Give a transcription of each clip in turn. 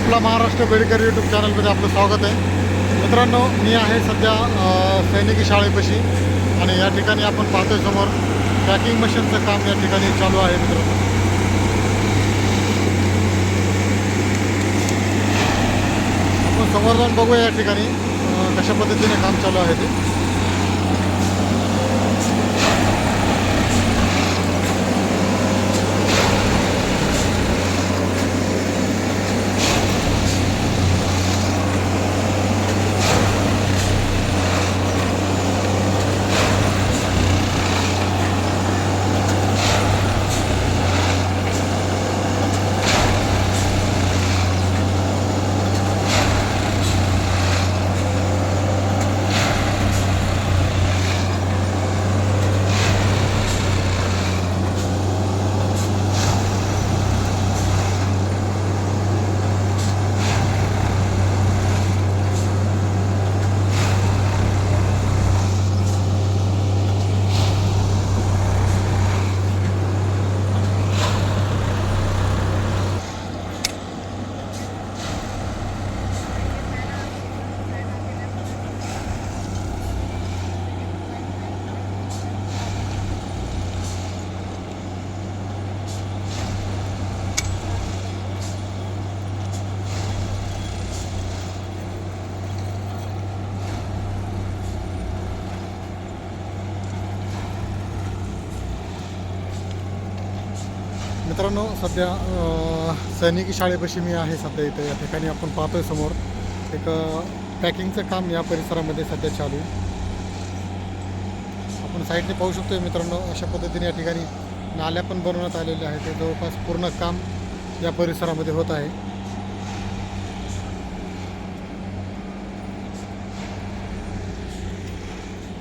आपला महाराष्ट्र बेडकर यूट्यूब चॅनलमध्ये आपलं स्वागत आहे. मित्रांनो मी आहे सध्या सैनिकी शाळेपाशी आणि या ठिकाणी आपण पाहतोय समोर पॅकिंग मशीनचं काम या ठिकाणी चालू आहे मित्रांनो. आपण समोर जाऊन बघूया या ठिकाणी कशा पद्धतीने काम चालू आहे ते. मित्रांनो सध्या सैनिकी शाळेपाशी मी आहे सध्या इथे. या ठिकाणी आपण पाहतोय समोर एक पॅकिंगचं काम या परिसरामध्ये सध्या चालू आहे. आपण साईडने पाहू शकतोय मित्रांनो अशा पद्धतीने या ठिकाणी नाल्या पण बनवण्यात आलेल्या आहेत. ते जवळपास पूर्ण काम या परिसरामध्ये होत आहे.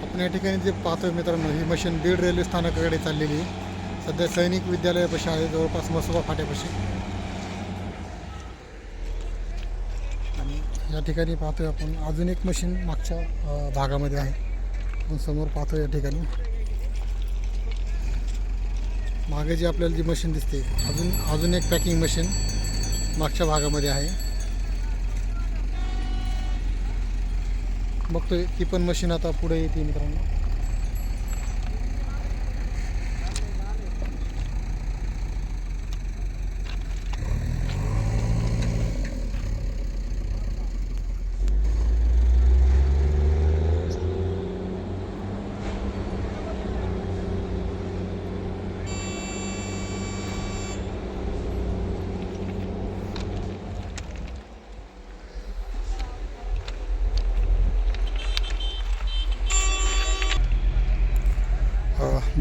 आपण या ठिकाणी जे पाहतोय मित्रांनो ही मशीन बीड रेल्वे स्थानकाकडे चाललेली आहे. सध्या सैनिक विद्यालयापाशी आहे जवळपास मसोबा फाट्यापाशी. आणि या ठिकाणी पाहतोय आपण अजून एक मशीन मागच्या भागामध्ये आहे. आपण समोर पाहतो या ठिकाणी. मागे जी आपल्याला जी मशीन दिसते अजून अजून एक पॅकिंग मशीन मागच्या भागामध्ये आहे. बघतोय ती पण मशीन आता पुढे येते मित्रांनो.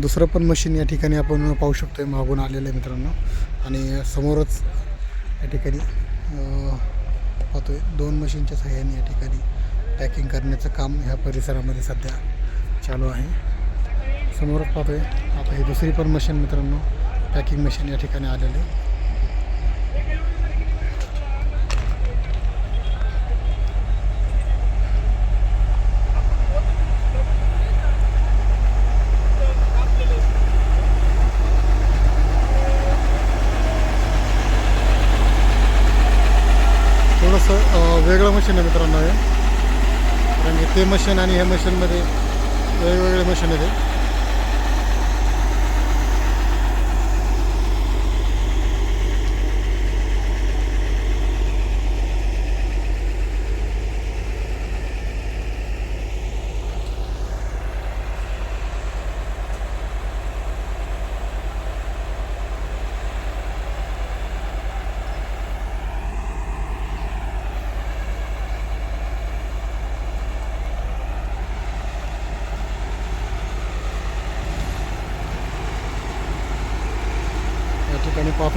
दुसरं पण मशीन या ठिकाणी आपण पाहू शकतो आहे मागून आलेलं आहे मित्रांनो. आणि समोरच या ठिकाणी पाहतो आहे दोन मशीनच्या सहाय्याने या ठिकाणी पॅकिंग करण्याचं काम ह्या परिसरामध्ये सध्या चालू आहे. समोरच पाहतो आहे आता ही दुसरी पण मशीन मित्रांनो पॅकिंग मशीन या ठिकाणी आलेली आहे थोडंसं अ, वेगळं मशीन आहे मित्रांनो हे. कारण की ते मशीन आणि हे मशीनमध्ये वेगवेगळे मशीन आहे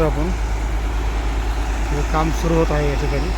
आपण. काम सुरू होत आहे या ठिकाणी.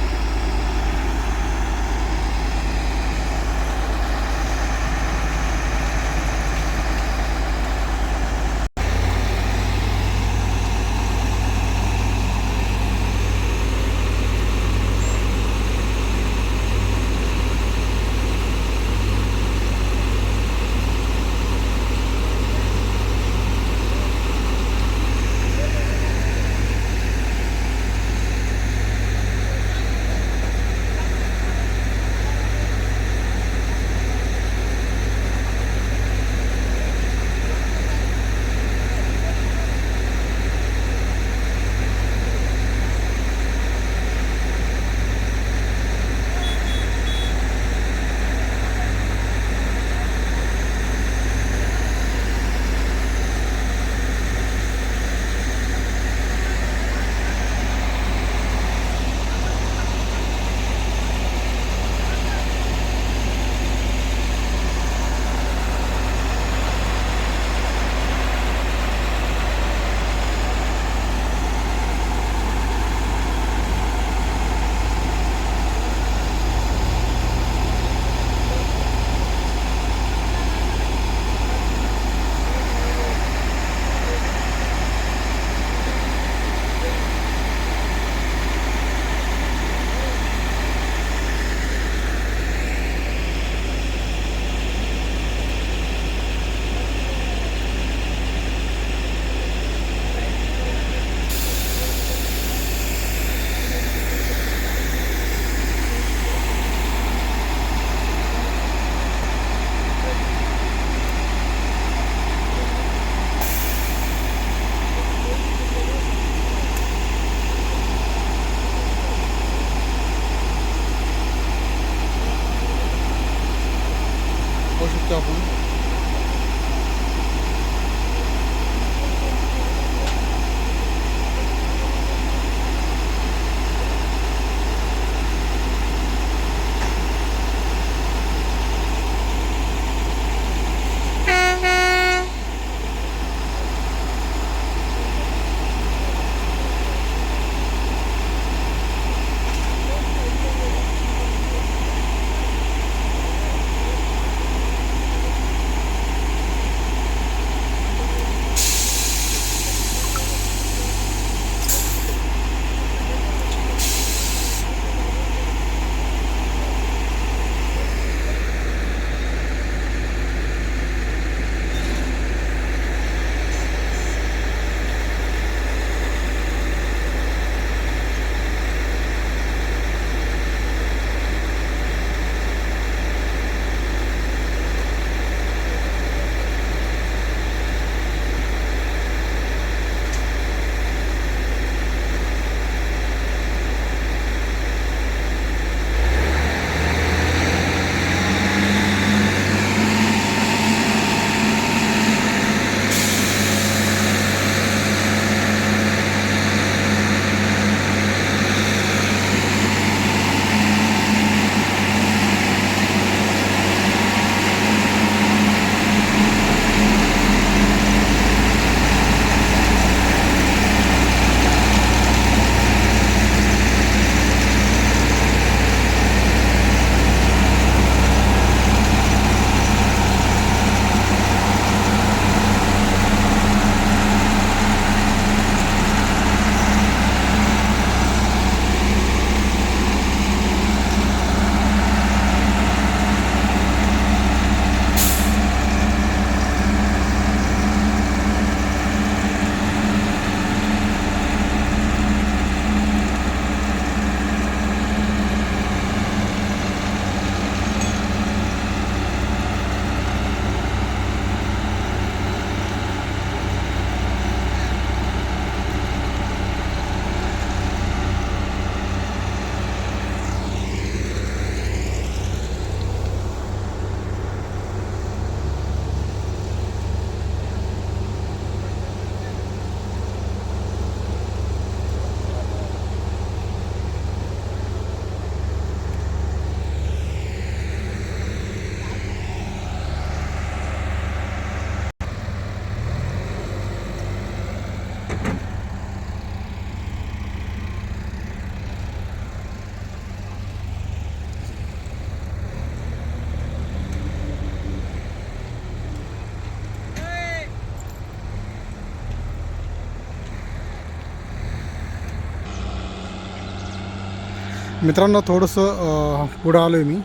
मित्रांनो थोडंसं पुढं आलो आहे मी.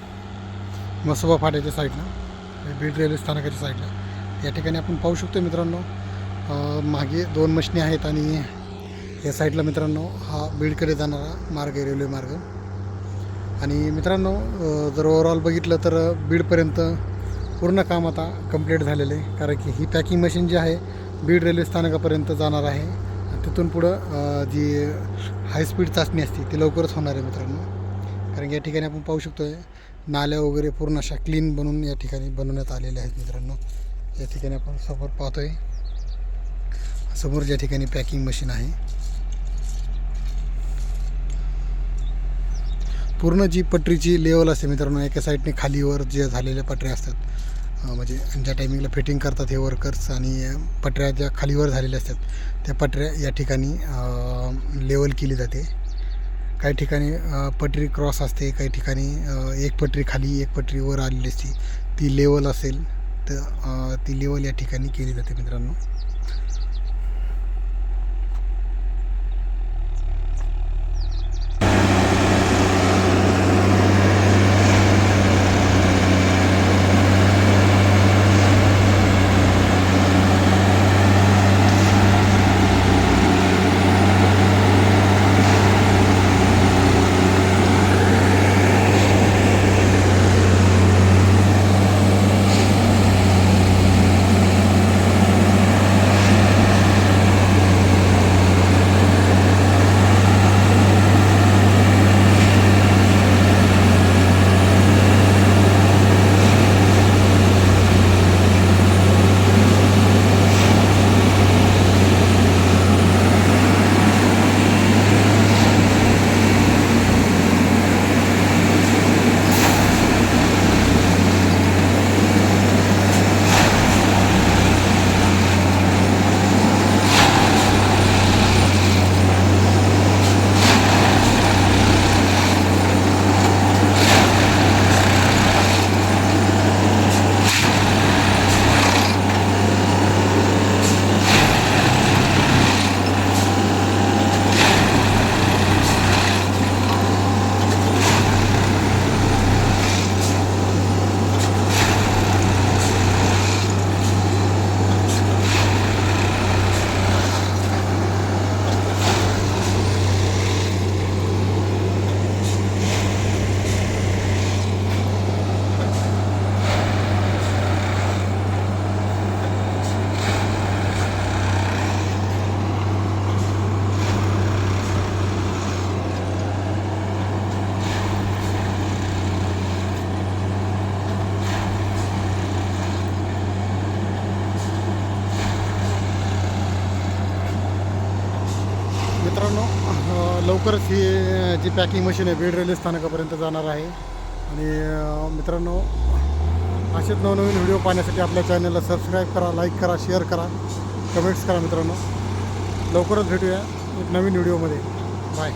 मसोबा फाट्याच्या साईडला बीड रेल्वे स्थानकाच्या साईडला. या ठिकाणी आपण पाहू शकतो मित्रांनो मागे दोन मशनी आहेत आणि या साईडला मित्रांनो हा बीडकडे जाणारा मार्ग आहे रेल्वे मार्ग. आणि मित्रांनो जर ओव्हरऑल बघितलं तर बीडपर्यंत पूर्ण काम आता कंप्लीट झालेलं आहे. कारण की ही पॅकिंग मशीन जी आहे बीड रेल्वे स्थानकापर्यंत जाणार आहे. आणि तिथून पुढं जी हाय स्पीड चाचणी असते ती लवकरच होणार आहे मित्रांनो. कारण या ठिकाणी आपण पाहू शकतो आहे नाल्या वगैरे पूर्ण अशा क्लीन बनवून या ठिकाणी बनवण्यात आलेल्या आहेत मित्रांनो. या ठिकाणी आपण समोर पाहतो आहे समोर ज्या ठिकाणी पॅकिंग मशीन आहे. पूर्ण जी पटरीची लेवल असते मित्रांनो एका साईडने खालीवर जे झालेल्या पटऱ्या असतात म्हणजे ज्या टायमिंगला फिटिंग करतात हे वर्कर्स आणि पटऱ्या ज्या खालीवर झालेल्या असतात त्या पटऱ्या या ठिकाणी लेवल केली जाते. काही ठिकाणी पटरी क्रॉस असते काही ठिकाणी एक पटरी खाली एक पटरी वर आलेली असते. ती लेवल असेल तर ती लेवल या ठिकाणी केली जाते मित्रांनो. लवकरच ही जी पॅकिंग मशीन आहे बीड रेल्वे स्थानकापर्यंत जाणार आहे. आणि मित्रांनो असेच नवनवीन व्हिडिओ पाहण्यासाठी आपल्या चॅनलला सबस्क्राईब करा लाईक करा शेअर करा. कमेंट्स करा मित्रांनो. लवकरच भेटूया एक नवीन व्हिडिओमध्ये बाय